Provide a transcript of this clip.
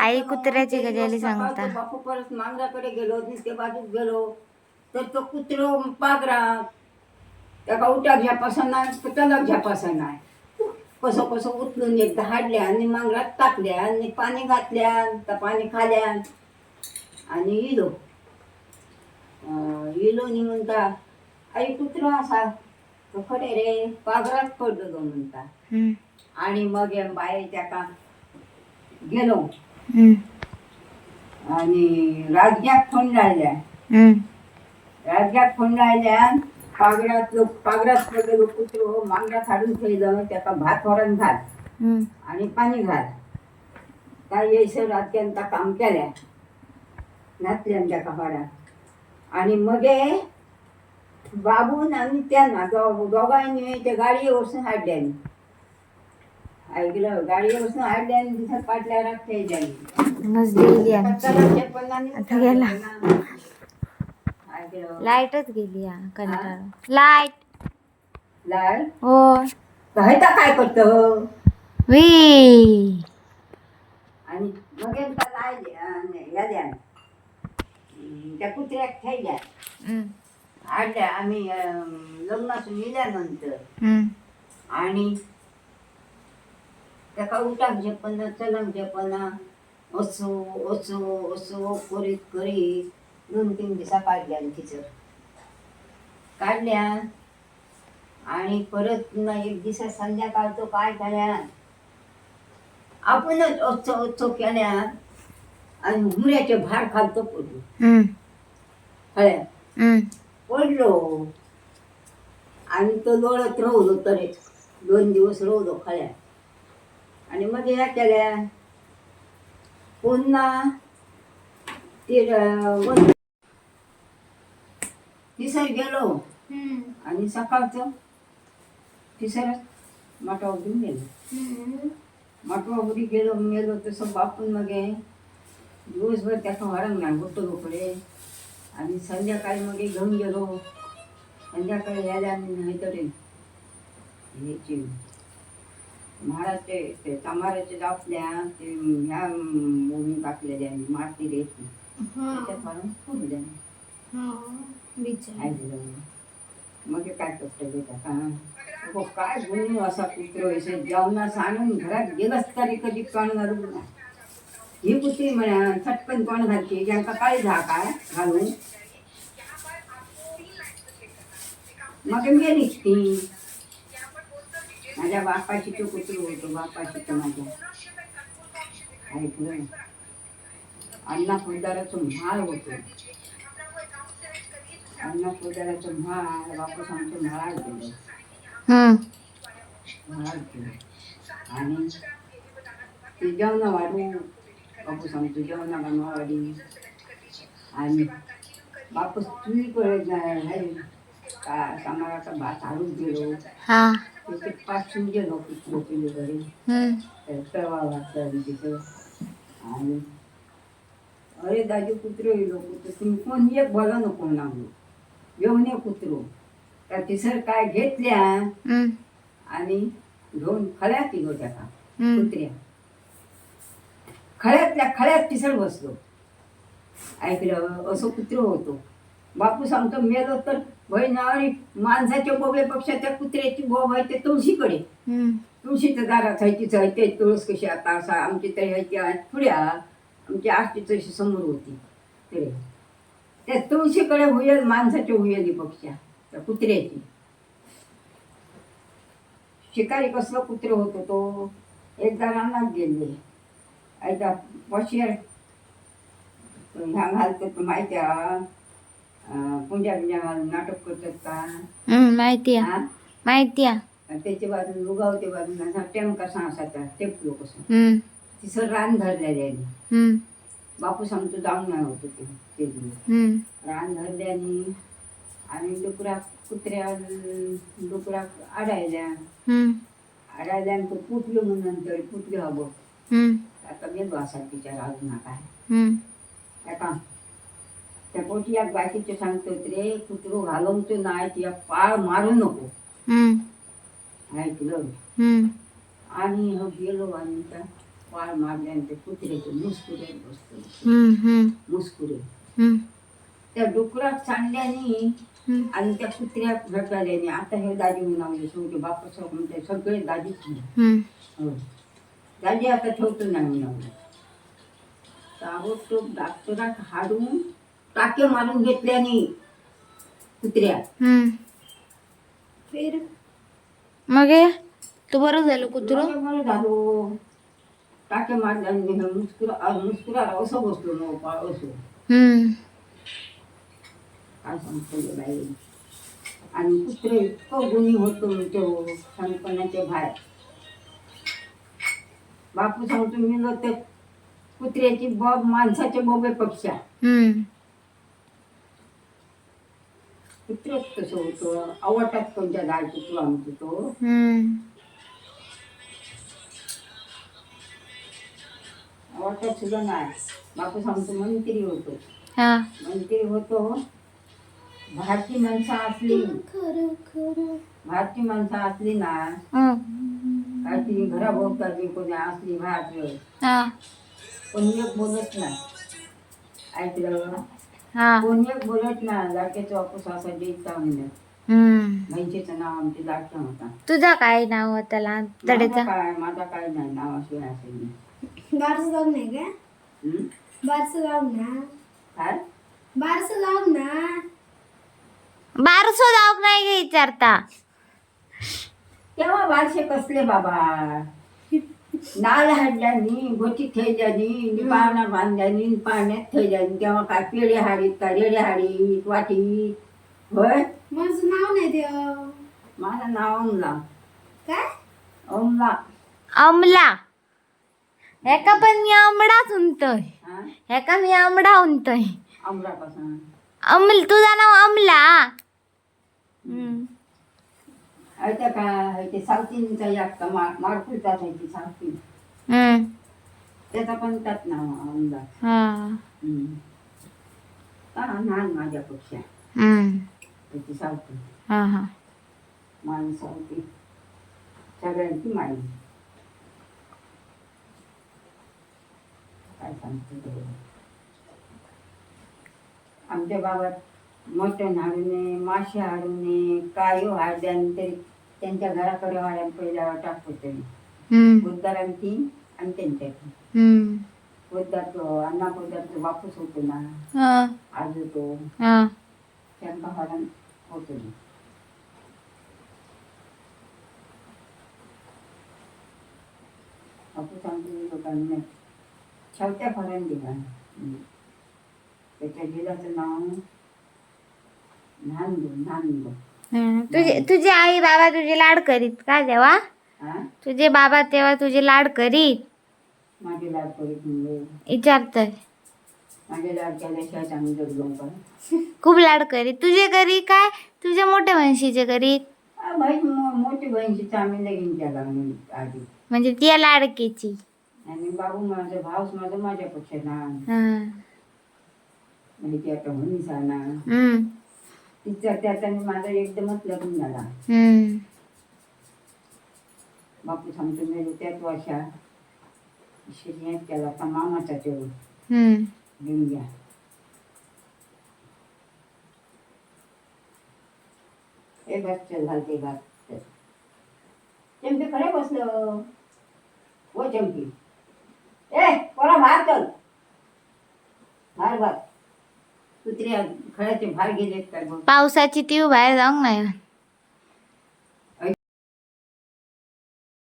आई कुत्र्याची गजाली सांगता. बापू परत मांगराकडे गेलो दुसऱ्या बाजूक गेलो. तर तो कुत्रो पागरा त्याका उठाक नाही कुत्र्याला झ्यापासा नाही कसं कसं उचलून एकदा हाडल्या आणि मांगरात टाकल्या आणि पाणी घातल्या त्या पाणी खाल्या. आणि इलो. इलो नी म्हणता आई कुत्रो असा. तो खरे रे पागरात पडलो म्हणता. आणि मग बाहेर त्याका गेलो. आणि राज्यात फोन राहिल्या राज्यात फोन राहिल्या पागरात पागरात पडलेलो कुत्रो मांगरात हाडून ठेवलं त्याका भात वरण घाल. हम्म. आणि पाणी घाल. काय यायचं राज्यांत काम केल्या. घातल्या त्याका फाड्यात आणि मग बाबून आणि त्यांना दोघांनी ते गाडी वसून हाडल्यानी ऐकलं पाटल्या राखते आता गेला. लाईटच गेली कंटाळा. लाइट. लाल? हो कहता काय करतं वी. आणि मग एकदा लाय द्या- या द्या. त्या कुत्र्याक आडल्या आम्ही लग्नासून येल्यानंतर आणि त्याका उठाक झेपना चलक झेपना असो असो असो करीत करीत दोन तीन दिसा काढल्या तिचं काढल्या. आणि परत ना एक दिवसा संध्याकाळ तो काय केल्या आपणच ओचो ओचो केल्या आणि हुमऱ्याचे भार खालतो पडलो. हम्म. पडलो. आणि तो लोळत राहलो तरी दोन दिवस राहलो खळ्या आणि मग ह्या केल्या. पुन्हा ते तिसर गेलो. आणि सकाळचं तिसरच घेऊन गेलो. माटवावरी गेलो गेलो तसं बापून मग. दिवसभर त्याचा हरण नाही होतो लोकडे आणि संध्याकाळी मग घेऊन गेलो. संध्याकाळी यायला आणि नाही तरी महाराजचे ते तमाराचे दापल्या ते ह्या माती त्याच्यात मारून फोडल्या काय दिलं मग काय करतो बेटा का अगो, काय गुण असा कुत्र असे जेवणास आणून घरात गेलास तरी कधी कण घालून नाही. ही कुत्री म्हणा चटकन कोण घालते ज्यांका काय झा काय घालून. मग गेली ती. माझ्या बापाची तो कुत्र होतो बापाची तो माझ्या. ऐकलं अण्णा फुलदाराचं म्हाळ होतो. अण्णा फुलदाराचं म्हाळ बापू सांगतो म्हाळ केलं हम्म, म्हाळ केलं आणि ते जेवणा वाढू बापू सांगतो जेवणा बनवा वाढी. आणि बापू तुझी परत जाय का समाराचा भात हाडून गेलो पाच घरी घातला तिथं आणि अरे दाजी कुत्रो येलो कुत्र तुम्ही कोण एक बोला नको नागलो येऊन ये कुत्रो त्या तिसर काय घेतल्या आणि घेऊन खळ्यात गेलो त्याका. कुत्र्या खळ्यातल्या खळ्यात तिसर बसलो ऐकलं असं कुत्र होतो बापू सांगतो मेलो तर नावारी माणसाच्या बोबेपेक्षा त्या कुत्र्याची बोब आहे ते तुळशीकडे. हम्म. तुळशीच्या दारात आहे तिचं आहे ते तुळस कशी आता असा आमची तरी आहे त्या पुढ्या आमची आष्टी तशी समोर होती. तरी. त्या तुळशीकडे हुयल माणसाच्या हुयली पक्षा त्या कुत्र्याची. शिकारी कसलं कुत्र होतं तो? एकदा रानात गेले. एकदा पशियर ह्या घालतात माहिती पुंजा बिंजा घालून नाटक करतात का? माहिती आहे? माहिती आहे त्याच्या बाजून उगावते बाजून असा टेम कसा असायचा टेपलो कसं हम्म, तिचं रान धरलेले बापू सांगतो जाऊन नाही होतं ते ते दिवस रान धरल्याने आणि डुकरा कुत्र्या डुकरा आडायल्या. हम्म, आडायल्या तो फुटलो म्हणून नंतर फुटलो हवं आता गेलो असा तिच्या राजून काय हम्म. त्या पोटी या बाकीचे सांगतो रे कुत्रो घालवतो नाही तिला पाळ मारू नको. ऐकलं. आणि हो गेलो आणि त्या पाय मारले आणि ते कुत्र्याचे मुसकुरे बसतो मुसकुरे. त्या डुकरात चांडल्याने हम्म. आणि त्या कुत्र्या भेटायल्याने आता हे दाजी म्हणावले शेवटी बापस म्हणते सगळे. हम्म. हो. दाजी आता ठेवतो नाही म्हणावले ताबडतोब डॉक्टरात हाडून टाके मारून घेतल्याने कुत्र्या. हम्म. फिर. मग हे? तू बरं झालं कुत्र? बरं झालो. टाके मारल्याने मुस्कुरा मुस्कुरा असं बसलो नो पाळ असो हम्म. काय सांगतो बाई. आणि कुत्रे इतकं गुणी होतो तो सांगपणाच्या बाहेर. बापू सांगतो मी ते कुत्र्याची बॉब माणसाच्या बॉबेपेक्षा. हम्म. कुत्र्यात कसं होतं आवटात कोणत्या डाळ कुत्रू आमचं तो. हम्म. आवटात सुद्धा नाही. बापू सांगतो मंत्री होतो. हा. मंत्री होतो. भारती माणसं असली. खरं खरं भारती माणसं असली ना हम्म काहीतरी घराभोवताली कोणी असली बाहेर हा. कोणी एक बोलत नाही. ऐकलं हा. कोणी एक बोलत नाही लाटक्याचा वापस असा द्यायचा म्हणत हम्म. बहिणीचं नाव आमचे होता. तुझा काय नाव होता लहान तडेचा? माझा काय माझा काय नाही नाव असे असेल नाही. बारसं गाव नाही का? हं? बारसं गाव ना? काय? बारसं गाव ना? बारसो जाऊक नाही गे विचारता. तेव्हा बारशे कसले बाबा? नाल हाडल्यानी गोटी थैल्यानी पावना बांधल्यानी पाण्यात थैल्यानी तेव्हा काय पेढे हाडीत का रेडे हाडीत वाटीत होय? माझं नाव नाही देव. माझं नाव अमला. काय? अमला. अमला. हेका पण मी आंबडाच उंतय हा? हेका मी आंबडा उंतय अमला कसा अमल तुझं नाव अमला. हम्म. का ते सावतींचा एक मारकुलचा ती सावती हम्म. त्याचा पण त्यात नाव अमला हा हम्म. का लहान माझ्यापेक्षा हम्म. त्याची सावती हा हा माई सावती सगळ्यांची माई काय सांगते ते. आमच्या गावात मटण हाडूने मासे हाडूने कायो हाडल्यान तरी त्यांच्या घराकडे वाड्यान पहिल्या टाकतो तरी हम्म. बुद्धारांची आणि त्यांच्या हम्म. बुद्धाचं अण्णा बुद्धाचं वापस होतो ना. हा. आज होतो हा. त्यांना हरण होतो ना. आपण सांगतो लोकांनी छवत्या फरण दिला हम्म. त्याच्या जिल्ह्याचं नाव नांदू नांदू. हम्म. तुझे तुझे आई बाबा तुझे लाड करीत का तेव्हा हा तुझे बाबा तेव्हा तुझे लाड करीत? माझे लाड करीत म्हणजे? विचारतय माझे लाड केल्याशिवाय चांगली जगलो का खूप लाड करीत. तुझे करी काय? तुझ्या मोठ्या वंशीचे करीत. आ, बाई मो- मोठी बहिणीची चांगली लगीन केला मी आधी. म्हणजे ती लाडकीची. आणि बाबू माझा भाऊस माझा माझ्यापेक्षा लहान. हा. म्हणजे ती आता म्हणून हम्म. तिच्या त्याच्याने माझा एकदमच लग्न झाला. हम्म. बापू सांगतो मी त्याच वर्षा शिरण्यात केला का मामाचा तो हम्म. घेऊन घ्या. हे बस चल घालते घात चंपी खरे बसलं. हो चंपी ए पोरा बाहेर चल. बाहेर बाहेर कुत्र्या खळ्याचे बाहेर गेलेत काय बघ पावसाची तीव बाहेर जाऊन नाही.